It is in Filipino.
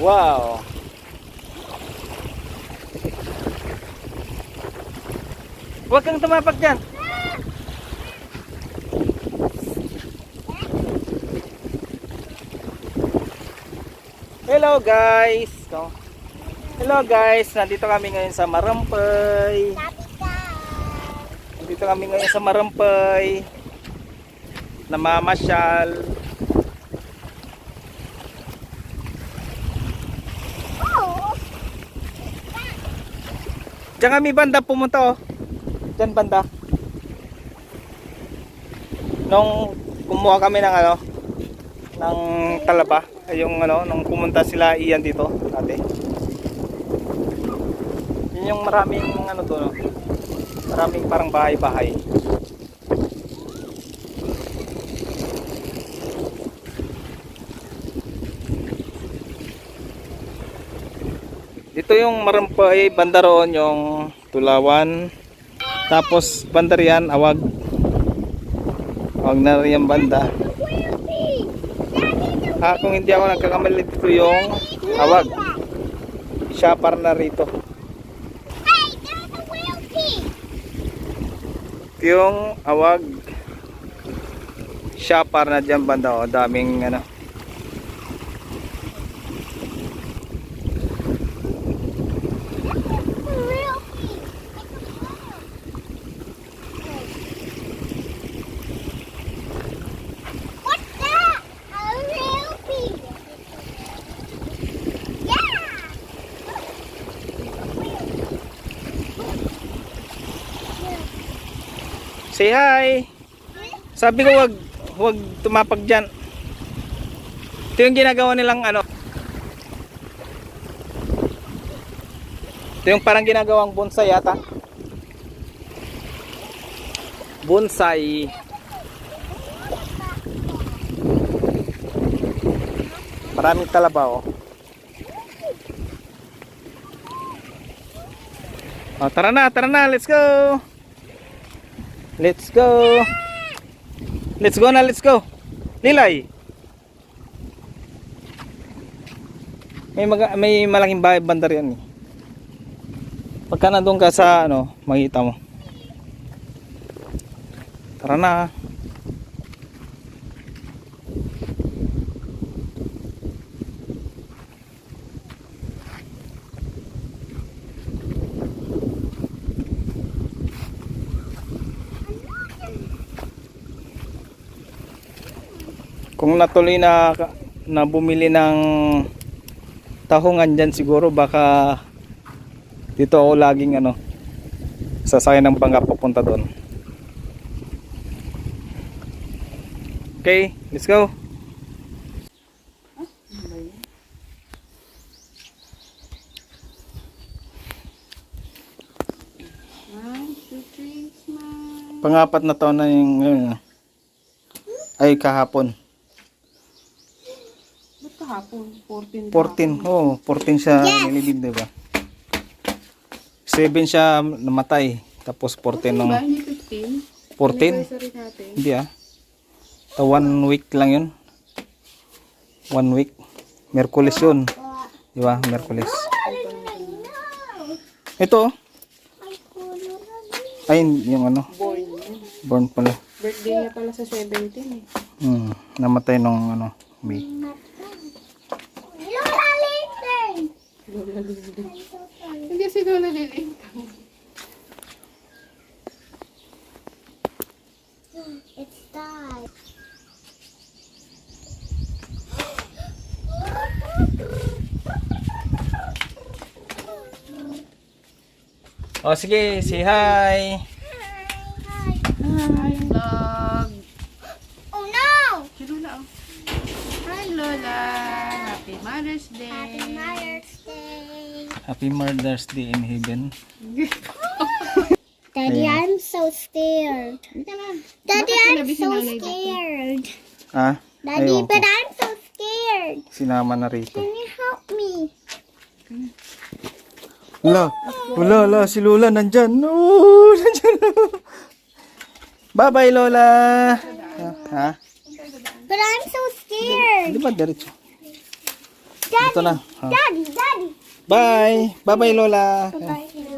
Wow! Huwag kang tumapak dyan. Hello guys! Hello guys! Nandito kami ngayon sa Marampay. Nandito kami ngayon sa Marampay. Namamasyal. Diyan kami banda pumunta oh. Diyan banda. Nung kumuha kami ng ano, ng talaba, yung ano, nung pumunta sila iyan dito, dati. Yun yung maraming ano to, no? Maraming parang bahay-bahay. Dito yung Marampay, banda roon yung Tulawan. Tapos banda riyan, awag. Awag na riyan banda. Ah, kung hindi ako nagkakamali dito yung awag. Siya na rito. Ito yung awag. Siya na dyan banda. O, daming ano. Say hi! Sabi ko wag wag tumapag diyan. Ito yung ginagawa nilang ano. Ito yung parang ginagawang bonsai yata. Bonsai. Maraming talaba oh. Oh, tara na, tara na, let's go. Let's go. Let's go na, let's go. Lilay. May maga, may malaking bahay bandar yan eh. Pagka nandun ka sa ano, makita mo. Tara na. Kung natuloy na na bumili ng tahungan dyan siguro baka dito ako laging ano sasakay ng bangka papunta doon. Okay let's go. Pangapat na taon na yung ay kahapon kahapon? 14 14 oh 14 siya nilibid diba 7 siya namatay tapos 14 nung Ba, hindi 15? 14 Anniversary natin. Hindi ah. Ta one week lang yun. One week. Merkulis yun. Di ba? Merkulis. Ito. oh. Ay, yung ano. Born. Born pala. Birthday niya pala sa 17 eh. Hmm. Namatay nung ano. May. Lola Listen. Lola Liling. Hindi si Lola Liling. It's died. Oh, sige. Say hi. Hi, vlog. Oh no! Si Lola oh. Hi, Lola. Happy Mother's Day. Happy Mother's Day. Happy Mother's Day in Heaven. Daddy, Ayan. I'm so scared. Daddy, I'm so dito? scared. Ah? Daddy, ko. but I'm so scared. Sinama na rito. Can you help me? Wala, wala, wala, si Lola nandyan. Oh, nandyan. Bye-bye, Lola. Ha? But I'm so scared. Di ba diretso? Daddy, Ito na. Ha? Daddy, Daddy. Bye. Bye-bye, Lola. Bye.